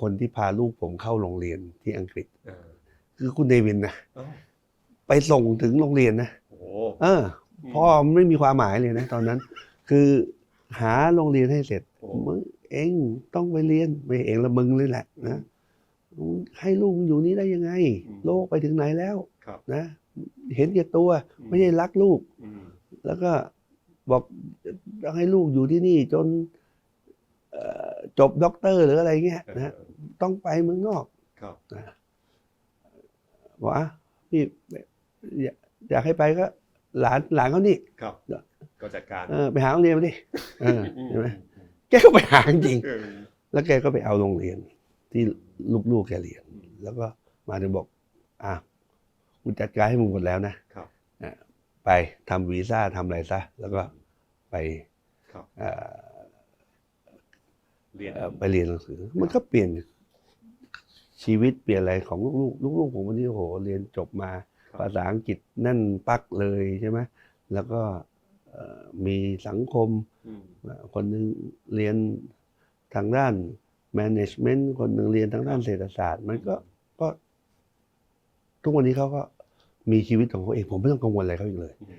คนที่พาลูกผมเข้าโรงเรียนที่อังกฤษเออคือคุณเดวินนะเอ้าไปส่งถึงโรงเรียนนะโอ้โหเออพ่อมันไม่มีความหมายเลยนะ ตอนนั้น คือหาโรงเรียนให้เสร็จโอ้มึงเองต้องไปเรียนไม่เองละมึงเลยแหละนะมึงให้ลูกมึงอยู่นี่ได้ยังไง โลกไปถึงไหนแล้วครับนะเห็นแก่ตัวไม่ใช่รักลูกอืมแล้วก็บอกต้องให้ลูกอยู่ที่นี่จนเอ่อจบด็อกเตอร์หรืออะไรเงี้ยเออนะ ต้องไปเมืองนอกครับนะบอกอะพี่อยากอยากให้ไปก็ หลานหลานเขานี่ครับก็จัดการเออไปหาโรงเรียนมาดิเอออืมใช่ไหมแกก็ไปหาจริงเออแล้วแกก็ไปเอาโรงเรียน ที่ลูกๆแกเรียน แล้วก็มาถึงบอกอะกูจัดการให้มึงหมดแล้วนะครับอะไปทำวีซ่าทำอะไรซะแล้วก็ไปครับเอ่อเรียนเอ่อไปเรียนหนังสือ มันก็เปลี่ยน ชีวิตเปลี่ยนอะไรของลูกๆลูกๆผมวันนี้โอ้โหเรียนจบมาครับภาษาอังกฤษนั่นปักเลยใช่ไหมแล้วก็เอ่อมีสังคมอืมคนหนึ่งเรียนทางด้าน management คนหนึ่งเรียนทางด้านเศรษฐศาสตร์ มันก็ก็ ทุกวันนี้เขาก็มีชีวิตของเขาเอง ผมไม่ต้องกังวลอะไรเขาอีกเลยอืม